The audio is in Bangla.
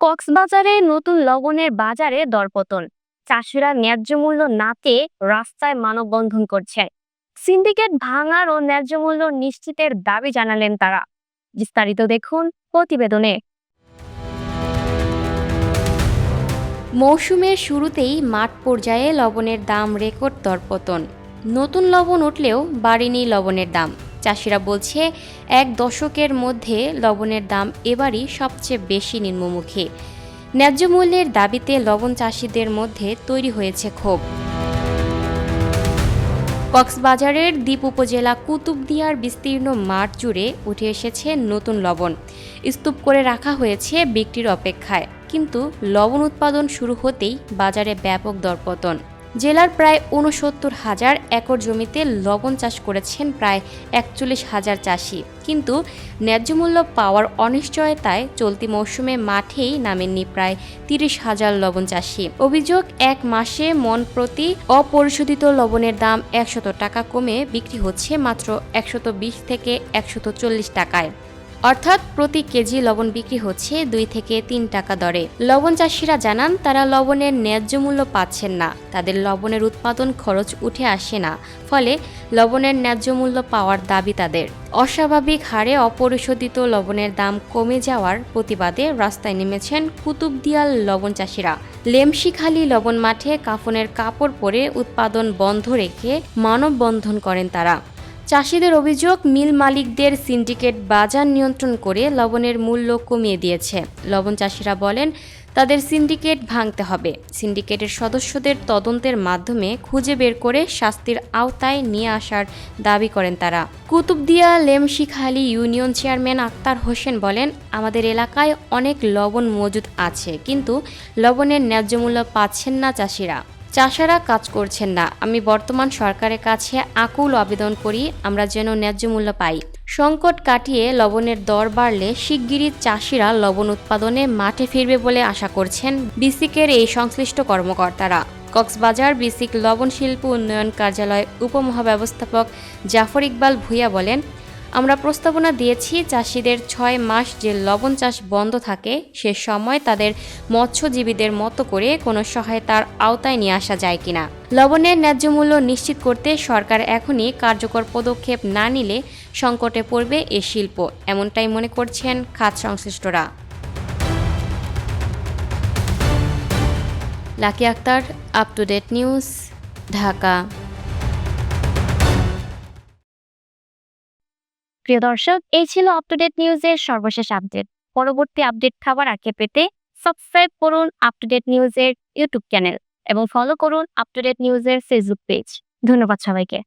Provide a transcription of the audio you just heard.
কক্সবাজারে নতুন লবণের বাজারে দরপতন। চাষিরা ন্যায্য মূল্য না পেয়ে রাস্তায় মানববন্ধন করছে। সিন্ডিকেট ভাঙার ও ন্যায্য মূল্য নিশ্চিতের দাবি জানালেন তারা। বিস্তারিত দেখুন প্রতিবেদনে। মৌসুমের শুরুতেই মাঠ পর্যায়ে লবণের দাম রেকর্ড দরপতন। নতুন লবণ উঠলেও বাড়েনি লবণের দাম। চাষিরা বলছে, এক দশকের মধ্যে লবণের দাম এবারই সবচেয়ে বেশি নিম্নমুখী। ন্যায্য মূল্যের দাবিতে লবণ চাষিদের মধ্যে তৈরি হয়েছে ক্ষোভ। কক্সবাজারের দ্বীপ উপজেলা কুতুবদিয়ার বিস্তীর্ণ মাঠ জুড়ে উঠে এসেছে নতুন লবণ। স্তূপ করে রাখা হয়েছে বিক্রির অপেক্ষায়, কিন্তু লবণ উৎপাদন শুরু হতেই বাজারে ব্যাপক দরপতন। জেলার প্রায় উনসত্তর হাজার একর জমিতে লবণ চাষ করেছেন প্রায় একচল্লিশ হাজার চাষি। কিন্তু ন্যায্যমূল্য পাওয়ার অনিশ্চয়তায় চলতি মৌসুমে মাঠেই নামেননি প্রায় তিরিশ হাজার লবণ চাষি। অভিযোগ, এক মাসে মন প্রতি অপরিশোধিত লবণের দাম একশত টাকা কমে বিক্রি হচ্ছে মাত্র একশত বিশ থেকে একশত চল্লিশ টাকায়। অর্থাৎ প্রতি কেজি লবণ বিক্রি হচ্ছে দুই থেকে তিন টাকা দরে। লবণ চাষিরা জানান, তারা লবণের ন্যায্য মূল্য পাচ্ছেন না। তাদের লবণের উৎপাদন খরচ উঠে আসে না। ফলে লবণের ন্যায্য মূল্য পাওয়ার দাবি তাদের। অস্বাভাবিক হারে অপরিশোধিত লবণের দাম কমে যাওয়ার প্রতিবাদে রাস্তায় নেমেছেন কুতুবদিয়াল লবণ চাষিরা। লেমশিখালী লবণ মাঠে কাফনের কাপড় পরে উৎপাদন বন্ধ রেখে মানববন্ধন করেন তারা। চাষিদের অভিযোগ, মিল মালিকদের সিন্ডিকেট বাজার নিয়ন্ত্রণ করে লবণের মূল্য কমিয়ে দিয়েছে। লবণ চাষিরা বলেন, তাদের সিন্ডিকেট ভাঙতে হবে। সিন্ডিকেটের সদস্যদের তদন্তের মাধ্যমে খুঁজে বের করে শাস্তির আওতায় নিয়ে আসার দাবি করেন তারা। কুতুবদিয়া লেমশিখালী ইউনিয়ন চেয়ারম্যান আক্তার হোসেন বলেন, আমাদের এলাকায় অনেক লবণ মজুদ আছে, কিন্তু লবণের ন্যায্য মূল্য পাচ্ছেন না চাষিরা। চাষারা কাজ করছেন না। আমি বর্তমান সরকারের কাছে আকুল আবেদন করি, আমরা যেন ন্যায্য মূল্য পাই। সংকট কাটিয়ে লবণের দর বাড়লে শিগগিরই চাষিরা লবণ উৎপাদনে মাঠে ফিরবে বলে আশা করছেন বিসিকের এই সংশ্লিষ্ট কর্মকর্তারা। কক্সবাজার বিসিক লবণ শিল্প উন্নয়ন কার্যালয় উপমহাব্যবস্থাপক জাফর ইকবাল ভূঁইয়া বলেন আমরা প্রস্তাবনা দিয়েছি চাষিদের ছয় মাস যে লবণ চাষ বন্ধ থাকে, সে সময় তাদের মৎস্যজীবীদের মতো করে কোনো সহায়তার আওতায় নিয়ে আসা যায় কিনা। লবণের ন্যায্য মূল্য নিশ্চিত করতে সরকার এখনই কার্যকর পদক্ষেপ না নিলে সংকটে পড়বে এ শিল্প, এমনটাই মনে করছেন খাত সংশ্লিষ্টরা। Lucky Akhter up to date news Dhaka. প্রিয় দর্শক, এই ছিল আপ টু ডেট নিউজের সর্বশেষ আপডেট পরবর্তী আপডেট খাবার আগে পেতে সাবস্ক্রাইব করুন আপ টু ডেট নিউজের ইউটিউব চ্যানেল এবং ফলো করুন আপ টু ডেট নিউজের ফেসবুক পেজ ধন্যবাদ সবাইকে।